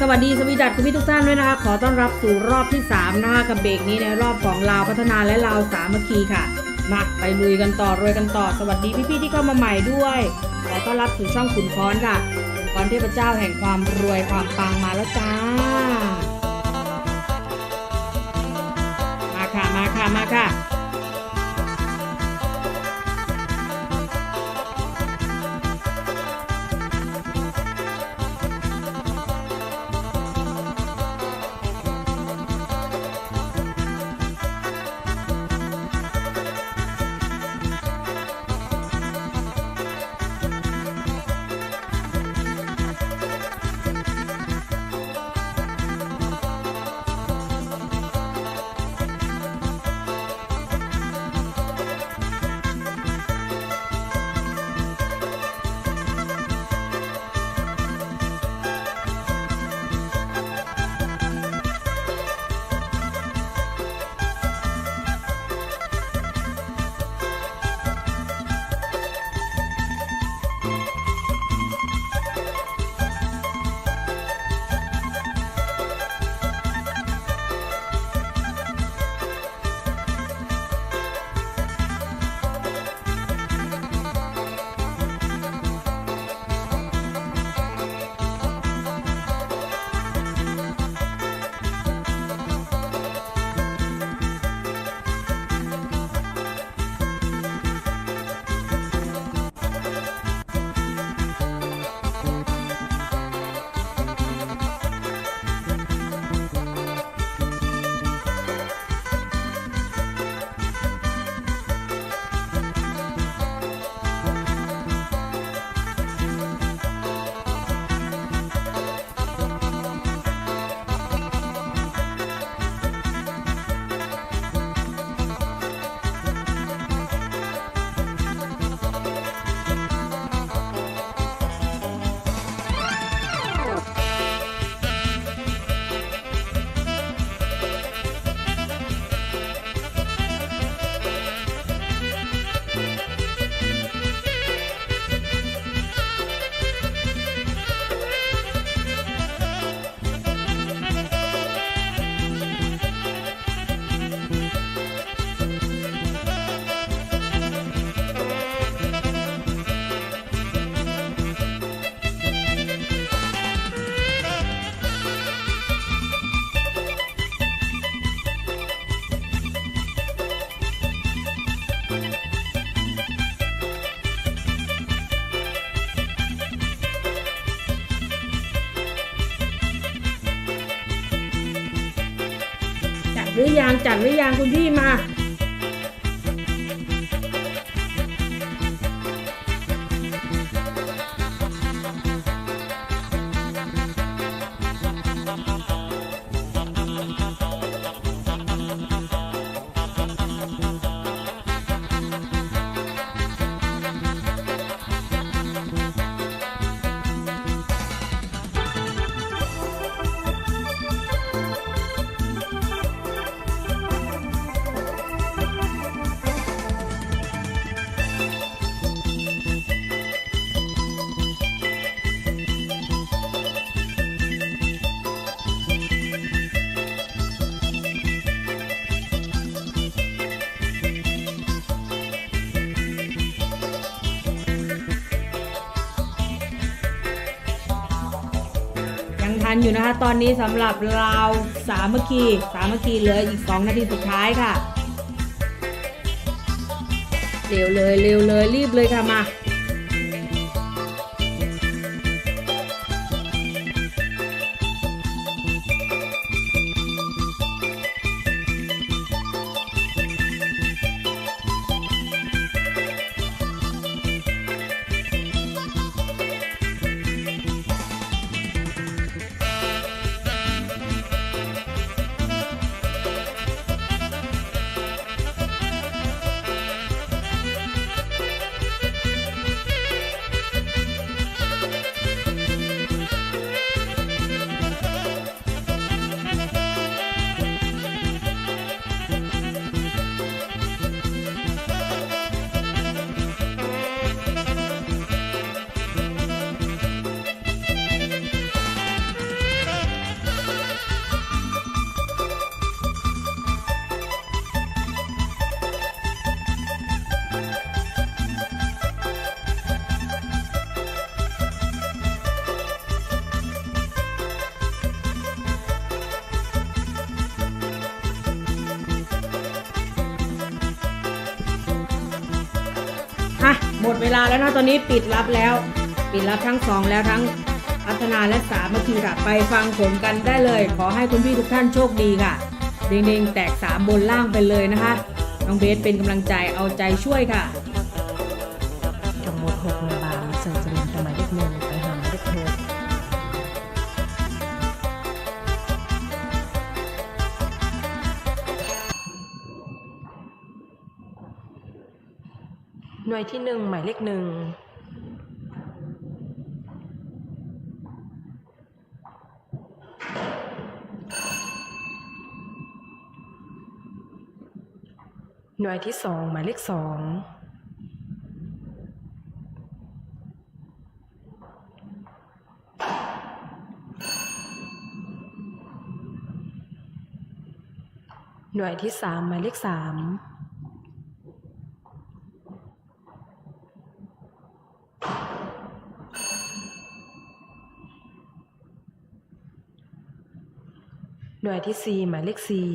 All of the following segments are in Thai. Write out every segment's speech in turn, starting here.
สวัสดีสวีดัตคุณพี่ทุกท่านด้วยนะคะ ขอต้อนรับสู่รอบที่3นะคะกับเบรกนี้ในรอบของลาวพัฒนาและลาวสามัคคีค่ะ มาไปลุยกันต่อรวยกันต่อ สวัสดีพี่ๆที่เข้ามาใหม่ด้วยขอต้อนรับสู่ช่องขุนค้อนค่ะขุนค้อนเทพเจ้าแห่งความรวยความปังมาแล้วจ้า มาค่ะมาค่ะมาค่ะ หรือยังจัดหรือยังคุณพี่มาันอยู่นะคะ ตอนนี้สำหรับเราสามัคคีสามัคคีเหลืออีก 2 นาทีสุดท้ายค่ะ เร็วเลยเร็วเลยรีบเลยค่ะมา หมดเวลาแล้วนะตอนนี้ปิดรับแล้ว ปิดรับทั้งสองแล้วทั้งพัฒนาและสามัคคีค่ะ ไปฟังผลกันได้เลย ขอให้คุณพี่ทุกท่านโชคดีค่ะเด้งๆแตกสามบนล่างไปเลยนะคะ น้องเบสเป็นกำลังใจเอาใจช่วยค่ะ น่วยที่หนึ่งหมายเลขหนึ่งหน่วยที่สองหมายเลขสองหน่วยที่สามหมายเลขสาม หน่วยที่สี่หมายเลขสี่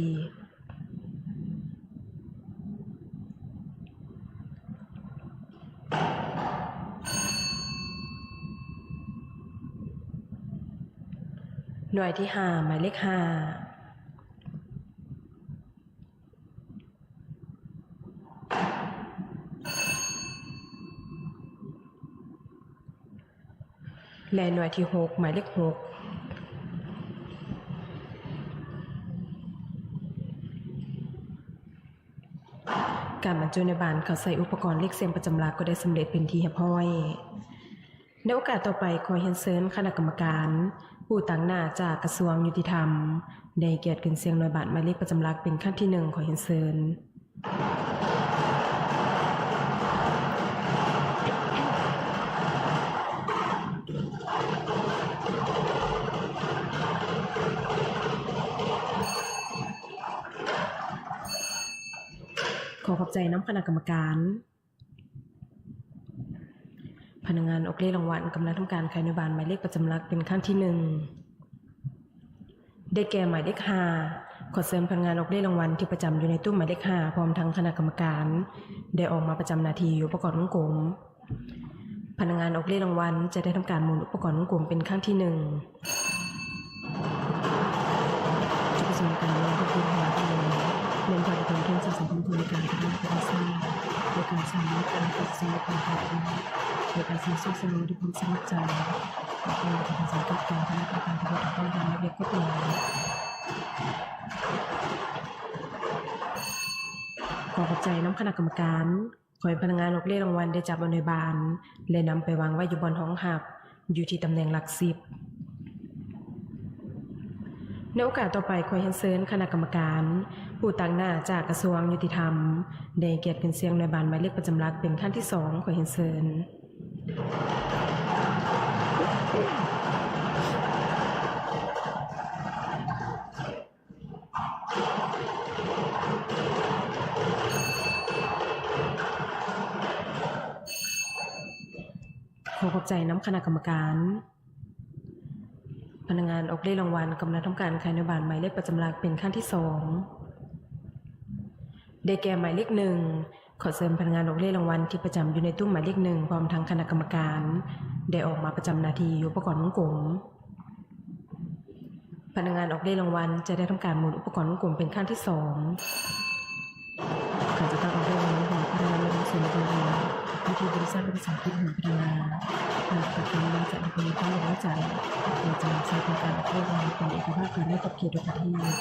หน่วยที่ห้าหมายเลขห้าและหน่วยที่หกหมายเลขห การบรรจุในบานเขาใส่อุปกรณ์เลขเสียงประจำหลักก็ได้สำเร็จเป็นทีเรียบร้อย ในโอกาสต่อไปขอเฮียนเซินคณะกรรมการ ผู้ต่างหน้าจากกระทรวงยุติธรรม ได้เกียรติขึ้นเสียงหน่วยบาทหมายเลขประจำหลักเป็นขั้นที่หนึ่งขอเฮียนเซิน อบใจน้ำคณะกรรมการ พนักงานออกเลขรางวัลกำลังทำการขายนบานหมายเลขประจำลักเป็นขั้นที่หนึ่งได้แก่หมายเลขห้าขอเสริมพนักงานออกเลขรางวัลที่ประจำอยู่ในตู้หมายเลขห้าพร้อมทั้งคณะกรรมการ ได้ออกมาประจำนาทีอยู่อุปกรณ์วงกลมพนักงานออกเลขรางวัลจะได้ทำการหมุนอุปกรณ์วงกลมเป็นขั้นที่หนึ่งจะประสมการ สมความรู้ในการทำงานการสร้างโดยการสร้างการฝึกสอนการทำงานโดยการสร้างสุขสนุกด้วยความสมัครใจและการทำสังกัดการคณะกรรมการที่ถูกต้องตาระเบียบกฎหมายขอขอบใจน้ำคณะกรรมการขอให้พนักงานออกเลขรางวัลได้จับเอาในบาน และนำไปวางไว้อยู่บนห้องหับ อยู่ที่ตำแหน่งหลักสิบ ในโอกาสต่อไปขอเห็นเซินคณะกรรมการ ผู้ตั้งหน้าจากกระทรวงยุติธรรม ได้เกียรติขึ้นเสียงในบานหมายเลขประจำหลักเป็นขั้นที่สองขอเห็นเซินขอขอบใจน้ำคณะกรรมการ พนักงานออกเลขรางวัลกำลังทำการขายนบานหมายเลขประจำหลักเป็นขั้นที่สองได้แก่หมายเลขหนึ่งขอเสริมพนักงานออกเลขรางวัลที่ประจำอยู่ในตู้หมายเลขหนึ่งพร้อมทั้งคณะกรรมการ ได้ออกมาประจำนาทีอยู่อุปกรณ์วงกลมพนักงานออกเลขรางวัลจะได้ทำการหมุนอุปกรณ์วงกลมเป็นขั้นที่สองการจะตั้งออกเลขรางวัลของพนักงานในส่วนตั วเองวิธีบริษัทบริษัทที่หัวพนักงานการประกันบริษัทในการตั้งไว้ใจเราจะใช้เป็นการออกเลขรางวัลเป็นเอกภาพการไม่ตกเกียรติโดยประเทศ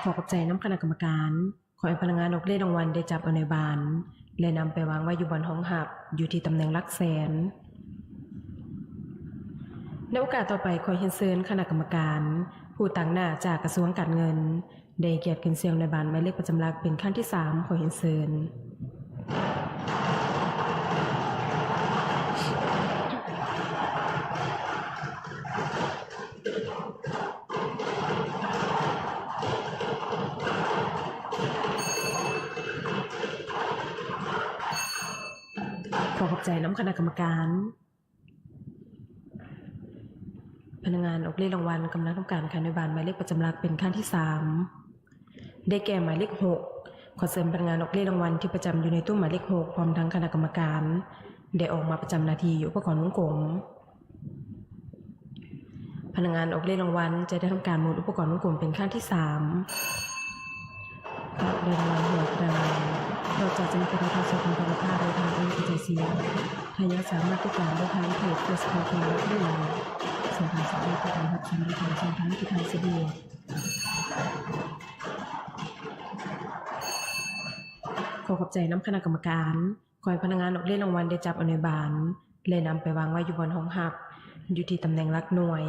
ขอขอบใจน้ำคณะกรรมการ ขอให้พนักงานออกเลขรางวัลได้จับเอาในบานและนำไปวางไว้อยู่บนห้องหับ อยู่ที่ตำแหน่งลักแสนในโอกาสต่อไปขอเห็นเซินคณะกรรมการ ผู้ตั้งหน้าจากกระทรวงการเงิน ได้เกียรติขึ้นเสียงในบานหมายเลขประจำหลักเป็นขั้นที่สามขอเห็นเซินขอขอบใจน้ำคณะกรรมการ พนักงานออกเลขรางวัลกำลังทำการขายในบานหมายเลขประจำหลักเป็นขั้นที่สาม ได้แก่หมายเลขหกขอเสริมพนักงานออกเลขรางวัลที่ประจำอยู่ในตู้หมายเลขหกพร้อมทั้งคณะกรรมการ ได้ออกมาประจำนาทีอยู่อุปกรณ์วงกลมพนักงานออกเลขรางวัลจะได้ทำการหมุนอุปกรณ์วงกลมเป็นขั้นที่สามเดินรางหัวกระดานเราจะจะมีการทดสอบคุณภาพโดยทางเอ็นทีซีทายาสามารถติดตามได้ทางเพจเฟซบุ๊กของเราได้เลยส่วนทางสายการรับชมได้ทางช่องทางที่ทางสะดวก ขอขอบใจน้ำคณะกรรมการคอยพนักงานออกเล่นรางวัลได้จับอนุบาลเลยนำไปวางไว้อยู่บนห้องหับ อยู่ที่ตำแหน่งหลักหน่วย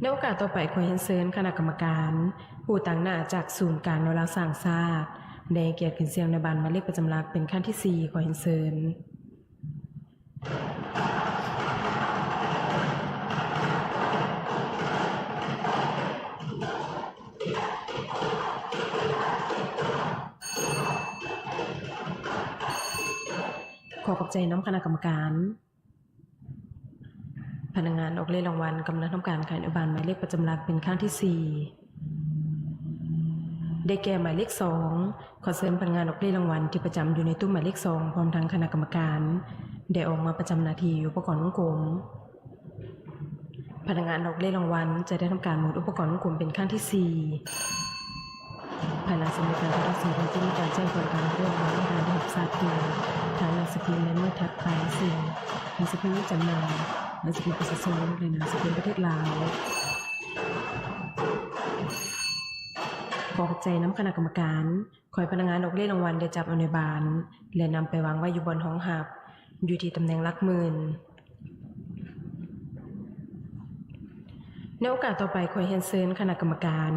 ในโอกาสต่อไปขอเห็นเซินคณะกรรมการ ผู้ต่างหน้าจากศูนย์การนรักสร้างชาติได้เกียรติขึ้นเสียงในบานมาเลขประจำลักเป็นขั้นที่สี่ขอเห็นเซิน ใจน้ำคณะกรรมการ พนักงานออกเลขรางวัลกำลังทำการขายอุบานหมายเลขประจำหลักเป็นขั้นที่สี่ได้แก่หมายเลขสองขอเสริมพนักงานออกเลขรางวัลที่ประจำอยู่ในตู้หมายเลขสองพร้อมทั้งคณะกรรมการ ได้ออกมาประจำหนาทีอยู่อุปกรณ์วงกลมพนักงานออกเลขรางวัลจะได้ทำการหมุนอุปกรณ์วงกลมเป็นขั้นที่สี่ ภายหลังสำเร็จการทดสอบจะมีการแจ้งผลการเรื่องของการได้รับทราบทีทางหนังสือพิมพ์และเมื่อถัดไปสิ่งหนังสือพิมพ์จำหน่ายหนังสือพิมพ์ประชาชนและหนังสือพิมพ์ประเทศลาวขอขอบใจน้ำคณะกรรมการคอยพนักงานออกเลขรางวัลได้จับเอาในบานและนำไปวางไว้อยู่บนห้องหับ อยู่ที่ตำแหน่งลักหมื่น ในโอกาสต่อไปขอเห็นเซินคณะกรรมการ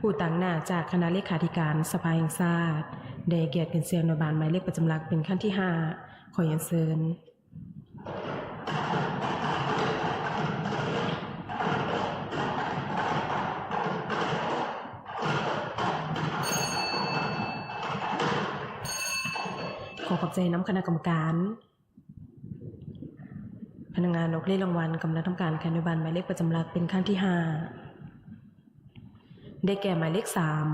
ผู้ต่างหน้าจากคณะเลขาธิการสภาแห่งชาติได้เกียรติเป็นเสียงในบานหมายเลขประจำหลักเป็นขั้นที่ห้าขอเห็นเซินขอขอบใจน้ำคณะกรรมการ พนักงานออกเลขรางวัลกำลังทำการแข่งในบันหมายเลขประจำหลักเป็นขั้นที่ห้าได้แก่หมายเลขสาม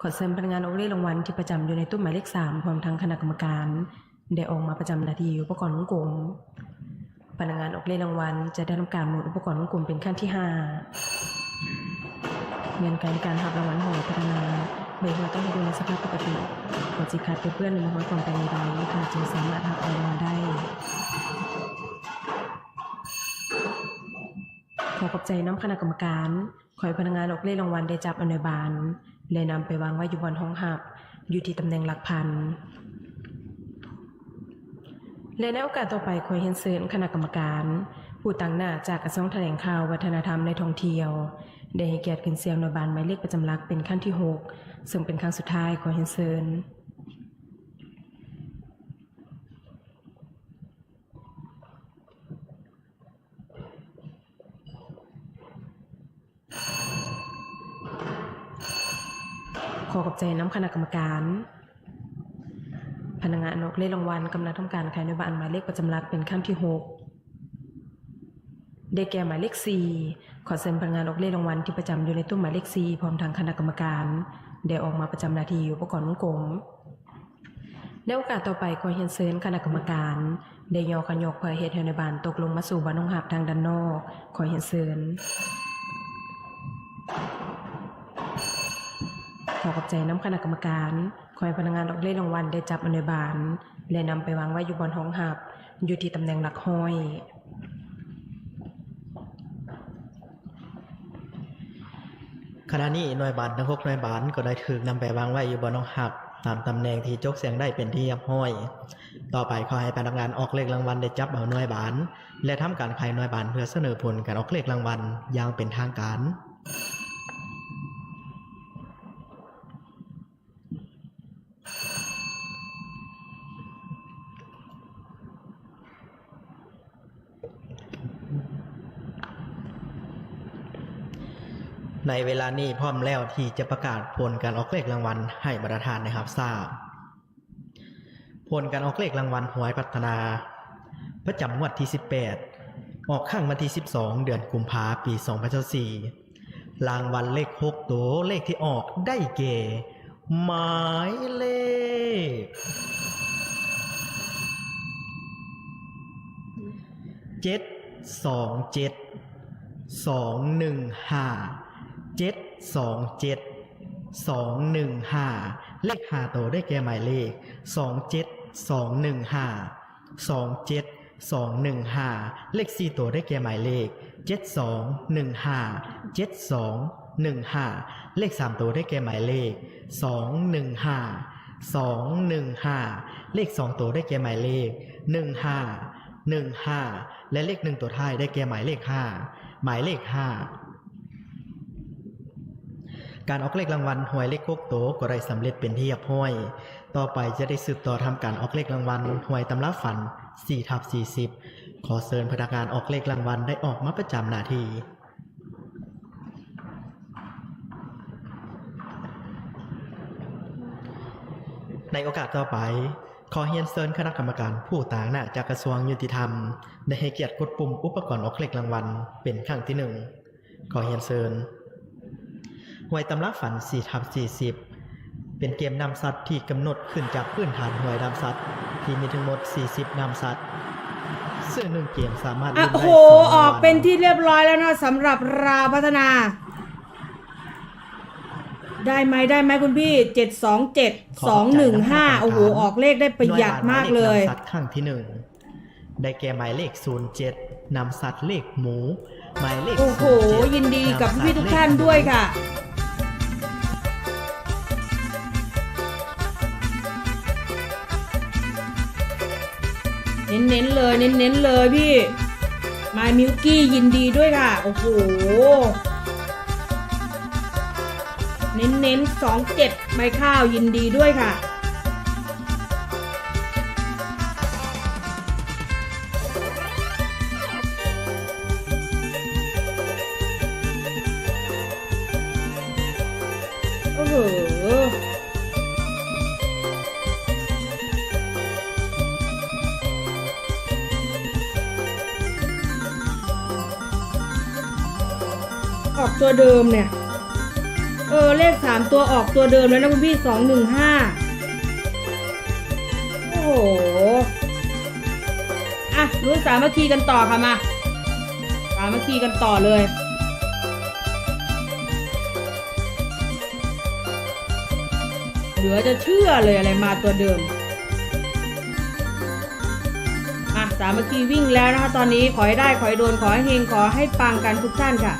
ขอเชิญพนักงานออกเลขรางวัลที่ประจำอยู่ในตู้หมายเลขสามพร้อมทั้งคณะกรรมการ ได้ออกมาประจำหน้าที่อุปกรณ์วงกลมพนักงานออกเลขรางวัลจะได้ทำการหมุนอุปกรณ์วงกลมเป็นขั้นที่ห้าเงื่อนไขในการหับรางวัลของพัฒนาเบรกเราต้องให้ดูในสภาพปกติกดจิคัดไปเพื่อนในมหาความเป็นใดๆค่ะจึงสามารถหับรางวัลได้ ขอขอบใจน้ำคณะกรรมการขอให้พนักงานออกเลขรางวัลได้จับอาในบานเลยนำไปวางไว้อยู่บนห้องหับ อยู่ที่ตำแหน่งหลักพัน และในโอกาสต่อไปขอเห็นเซินคณะกรรมการ ผู้ต่างหน้าจากกระทรวงแถลงข่าววัฒนธรรมในท่องเที่ยว ได้ให้เกียรติขึ้นเสียงในบานหมายเลขประจำหลักเป็นขั้นที่หกซึ่งเป็นครั้งสุดท้ายขอเห็นเซิน ขอขอบ ใจน้ำคณะกรรมการ พนักงานออกเลขรางวัลกำลังทำการขายในบานหมายเลขประจำหลักเป็นขั้นที่หกได้แก่หมายเลขสี่ขอเซ็นพนักงานออกเลขรางวัลที่ประจำอยู่ในตู้หมายเลขสี่พร้อมทางคณะกรรมการได้ออกมาประจำนาทีอยู่อุปกรณ์วงกลมในโอกาสต่อไปขอเห็นเซินคณะกรรมการได้ยอกันยกเพื่อเหตุให้ในบ้านตกลงมาสู่บ้านน้องหับทางด้านนอกขอเห็นเซิน ขอขอบใจน้ำคณะกรรมการคอยพนักงานออกเลขรางวัลได้จับอาในบานและนำไปวางไว้อยู่บนห้องหับ อยู่ที่ตำแหน่งหลักห้อย ขณะนี้หน่วยบานทั้งหกหน่วยบานก็ได้ถูกนำไปวางไว้อยู่บนน้องหักตามตำแหน่งที่จกเสียงได้เป็นที่เรียบร้อย ต่อไปขอให้พนักงานออกเลขรางวัลได้จับเอาหน่วยบานและทำการขายหน่วยบานเพื่อเสนอผลการออกเลขรางวัลอย่างเป็นทางการ ในเวลานี้พร้อมแล้วที่จะประกาศผลการออกเลขรางวัลให้บรรทานนะครับทราบ ผลการออกเลขรางวัลหวยพัฒนา ประจำงวดที่ 18 ออกข้างวันที่ 12 เดือนกุมภาปี2024รางวัลเลขหกตัวเลขที่ออกได้เก่หมายเลข เจ็ดสองเจ็ดสองหนึ่งห้า เจ็ดสองเจ็ดสองหนึ่งห้าเลขห้าตัวได้แก่หมายเลขสองเจ็ดสองหนึ่งห้าสองเจ็ดสองหนึ่งห้าเลขสี่ตัวได้แก่หมายเลขเจ็ดสองหนึ่งห้าเจ็ดสองหนึ่งห้าเลขสามตัวได้แก่หมายเลขสองหนึ่งห้าสองหนึ่งห้าเลขสองตัวได้แก่หมายเลขหนึ่งห้าหนึ่งห้าและเลขหนึ่งตัวท้ายได้แก่หมายเลขห้าหมายเลขห้า การออกเลขรางวัลหวยเลขโคกโตก็ได้สำเร็จเป็นที่เรียบร้อย ต่อไปจะได้สืบต่อทำการออกเลขรางวัลหวยตำรับฝัน4ทับ40 ขอเชิญพนักงานออกเลขรางวัลได้ออกมาประจำหน้าที่ในโอกาสต่อไป ขอเฮียนเซิญคณะกรรมการผู้ต่างหน้าจากกระทรวงยุติธรรม ได้ให้เกียรติกดปุ่มอุปกรณ์ออกเลขรางวัลเป็นครั้งที่หนึ่งขอเฮียนเซิญ หวยตำราฝัน4ทับ40 เป็นเกมนำสัตว์ที่กำหนดขึ้นจากพื้นฐานหวยนำสัตว์ ที่มีทั้งหมด 40นำสัตว์ซึ่งหนึ่งเกมสามารถอะเล่นโอ้ได้โหสองออกวันเป็นที่เรียบร้อยแล้วนะสำหรับราวพัฒนา ได้ไหมได้ไหมคุณพี่เจ็ดสองเจ็ดสองหนึ่งห้าโอ้โห ออกเลขได้ประหยัดมากเลยหน่วบนหมายเลขนำสัตว์ข้างที่หนึ่งได้แก่หมายเลข07นำสัตว์เลขหมู หมายเลขโอ้โห07ยินดีกับำสัตว์พี่ทุกท่านด้วยค่ะ เน้นๆเลย เน้นๆเลยพี่มายมิวกี้ยินดีด้วยค่ะ โอ้โห เน้นๆสองเจ็ดใบข้าวยินดีด้วยค่ะโอ้โห ตัวเดิมเนี่ย เออเลขสามตัวออกตัวเดิมแล้วนะคุณพี่สองหนึ่งห้าโอ้โห อะรู้สามัคคีกันต่อค่ะมา สามัคคีกันต่อเลยเหลือจะเชื่อเลยอะไรมาตัวเดิมอะสามัคคีวิ่งแล้วนะคะตอนนี้ขอให้ได้ ขอให้โดน ขอให้เฮงขอให้ปังกันทุกท่านค่ะ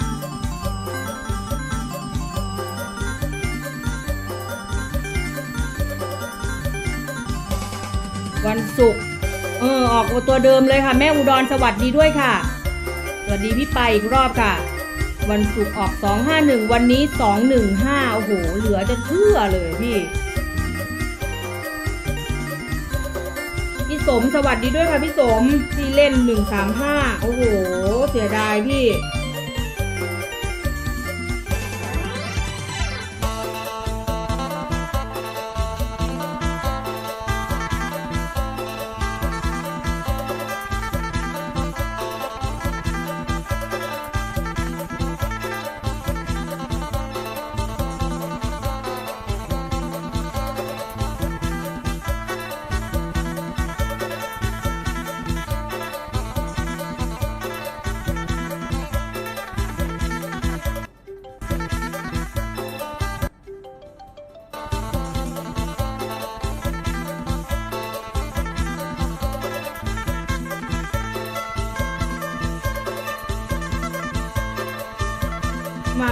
วันศุกร์เออออกตัวเดิมเลยค่ะ แม่อุดรสวัสดีด้วยค่ะ สวัสดีพี่ไปอีกรอบค่ะ วันศุกร์ออก 251 วันนี้ 215 โอ้โห เหลือจะเชื่อเลยพี่ พี่สมสวัสดีด้วยค่ะพี่สมที่เล่น 135 โอ้โห เสียดายพี่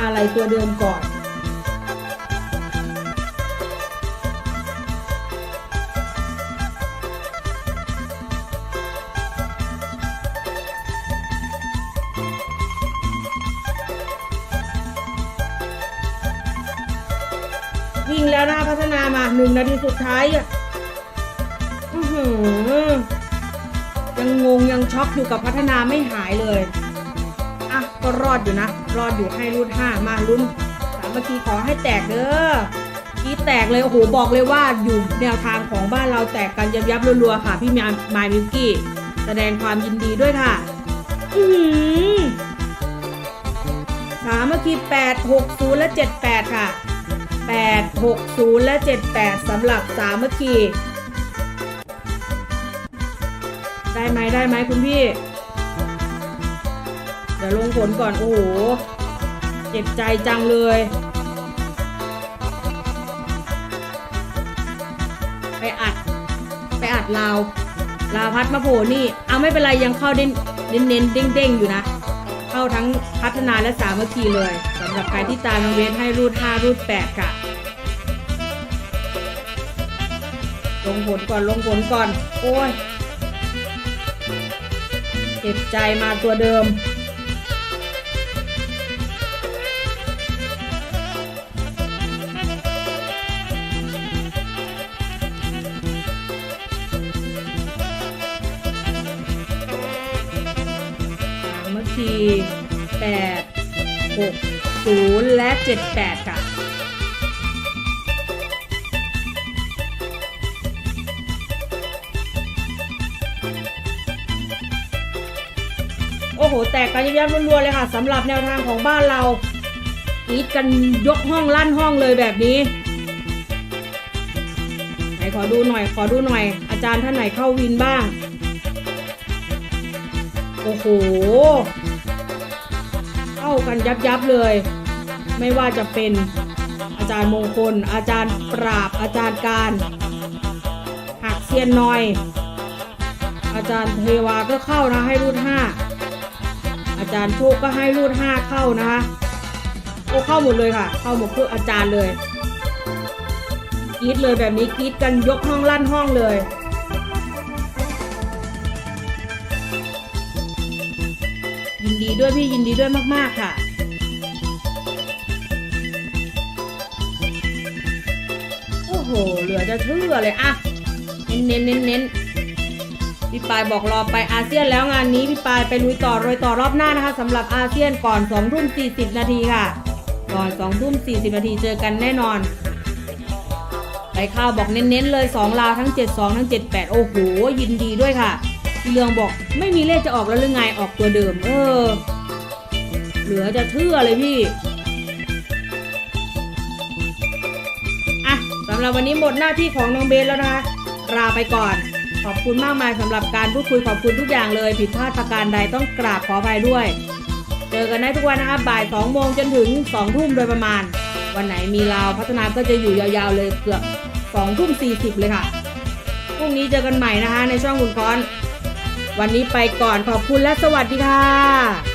าอะไรตัวเดิมก่อน วิ่งแล้วนะพัฒนามาหนึ่งนาทีสุดท้ายอะอือหือยังงงยังช็อกอยู่กับพัฒนาไม่หายเลย อดอยู่นะ รอดอยู่ให้รุ่นห้ามารุ่นสามเมื่อกี้ขอให้แตกเด้อกี้แตกเลยโอ้โหบอกเลยว่าอยู่แนวทางของบ้านเราแตกกันยับยับรัวๆค่ะ พี่มามายมิวกี้แสดงความยินดีด้วยค่ะ อือหือสามัคคี860และ78ค่ะ860และ78สำหรับสามัคคีได้ไหมได้ไหมคุณพี่ ดี๋ยวลงผลก่อน โอ้โห เจ็บใจจังเลย ไปอัด ไปอัดลาว ลาพัดมาโผล่นี่ เอาไม่เป็นไรยังเข้าเน้นเน้นเน้นเด้งเด้งๆอยู่นะ เข้าทั้งพัฒนาและสามัคคีเลยสำหรับใครที่ตามน้องเวทให้รูด5รูด8ค่ะลงผลก่อนลงผลก่อน โอ้ยเจ็บใจมาตัวเดิม 70 และ 78 ค่ะโอ้โห แตกกันยับยับรัวๆเลยค่ะสำหรับแนวทางของบ้านเราอีทกันยกห้องลั่นห้องเลยแบบนี้ ไหนขอดูหน่อย ขอดูหน่อย อาจารย์ท่านไหนเข้าวินบ้าง โอ้โห เข้ากันยับยับเลย ไม่ว่าจะเป็นอาจารย์มงคล อาจารย์ปราบ อาจารย์การหักเซียนน้อย อาจารย์เทวาก็เข้านะให้รูดห้าอาจารย์โชคก็ให้รูดห้าเข้านะคะโอ้เข้าหมดเลยค่ะ เข้าหมดทุกอาจารย์เลยกรีดเลยแบบนี้กรีดกันยกห้องลั่นห้องเลยยินดีด้วยพี่ยินดีด้วยมาก ๆ ค่ะ เหลือจะเชื่อเลยอะเน้นเน้นเน้นเน้นพี่ปายบอกรอไปอาเซียนแล้วงานนี้พี่ปายไปลุยต่อโรยต่อรอบหน้านะคะสำหรับอาเซียนก่อน2ทุ่ม40 นาทีค่ะ ก่อน2ทุ่ม40 นาทีเจอกันแน่นอนไปข้าวบอกเน้นๆเลย 2 ลาวทั้ง 72 ทั้ง 78 โอ้โห ยินดีด้วยค่ะพี่เรืองบอกไม่มีเลขจะออกแล้วหรือไงออกตัวเดิม เออ เหลือจะเชื่อเลยพี่ำหรับวันนี้หมดหน้าที่ของน้องเบสแล้วนะคะลาไปก่อน ขอบคุณมากมายสำหรับการพูดคุยขอบคุณทุกอย่างเลย ผิดพลาดประการใดต้องกราบขออภัยด้วย เจอกันได้ทุกวันนะคะบ่าย2โมงจนถึง2ทุ่มโดยประมาณ วันไหนมีลาวพัฒนาก็จะอยู่ยาวๆเลยเกือบ2ทุ่ม40 เลยค่ะพรุ่งนี้เจอกันใหม่นะคะ ในช่องคุณก้อน วันนี้ไปก่อนขอบคุณและสวัสดีค่ะ